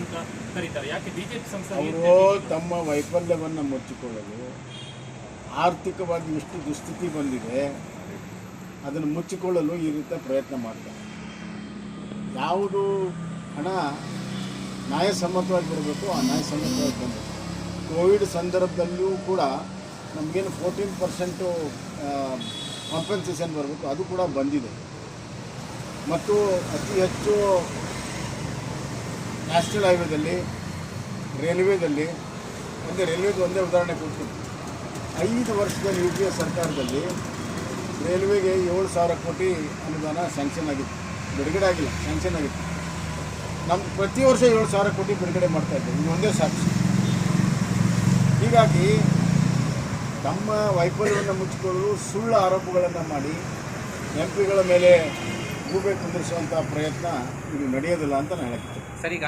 ಅಂತ ಕರೀತಾರೆ. ಯಾಕೆ ಬಿಜೆಪಿ ಸಂಸ್ಥೆ ಅವರು ತಮ್ಮ ವೈಫಲ್ಯವನ್ನು ಮುಚ್ಚಿಕೊಳ್ಳಲು ಆರ್ಥಿಕವಾಗಿ ಎಷ್ಟು ದುಸ್ಥಿತಿ ಬಂದಿದೆ ಅದನ್ನು ಮುಚ್ಚಿಕೊಳ್ಳಲು ಈ ರೀತಿಯ ಪ್ರಯತ್ನ ಮಾಡ್ತಾರೆ. ಯಾವುದು ಹಣ ನ್ಯಾಯಸಮ್ಮತವಾಗಿ ಬರಬೇಕು ಆ ನ್ಯಾಯಸಮ್ಮತವಾಗಿ ಬಂದಿದೆ. ಕೋವಿಡ್ ಸಂದರ್ಭದಲ್ಲೂ ಕೂಡ ನಮಗೇನು ಫೋರ್ಟೀನ್ ಪರ್ಸೆಂಟು ಕಾಂಪನ್ಸೇಷನ್ ಬರಬೇಕು ಅದು ಕೂಡ ಬಂದಿದೆ. ಮತ್ತು ಅತಿ ಹೆಚ್ಚು ನ್ಯಾಷನಲ್ ಹೈವೇದಲ್ಲಿ ರೈಲ್ವೇದಲ್ಲಿ, ಒಂದೇ ರೈಲ್ವೇದು ಒಂದೇ ಉದಾಹರಣೆ ಕೊಡ್ತೀನಿ. ಐದು ವರ್ಷದ ಯು ಪಿ ಎ ಸರ್ಕಾರದಲ್ಲಿ ರೈಲ್ವೆಗೆ ಏಳು ಸಾವಿರ ಕೋಟಿ ಅನುದಾನ ಸ್ಯಾಂಕ್ಷನ್ ಆಗಿತ್ತು. ಬಿಡುಗಡೆ ಆಗಿಲ್ಲ ಸ್ಯಾಂಕ್ಷನ್ ಆಗಿತ್ತು. ನಮ್ಮ ಪ್ರತಿ ವರ್ಷ ಏಳು ಸಾವಿರ ಕೋಟಿ ಬಿಡುಗಡೆ ಮಾಡ್ತಾ ಇದು ಒಂದೇ ಸಾಕ್ಷಿ. ಹೀಗಾಗಿ ತಮ್ಮ ವೈಫಲ್ಯವನ್ನು ಮುಚ್ಚಿಕೊಳ್ಳಲು ಸುಳ್ಳು ಆರೋಪಗಳನ್ನು ಮಾಡಿ ಎಂ ಪಿಗಳ ಮೇಲೆ ಗೂಬೆ ಕುಂದಿರಿಸುವಂಥ ಪ್ರಯತ್ನ ಇದು ನಡೆಯೋದಿಲ್ಲ ಅಂತ ನಾನು ಹೇಳಕ್ಕೆ ಸರ್ ಈಗ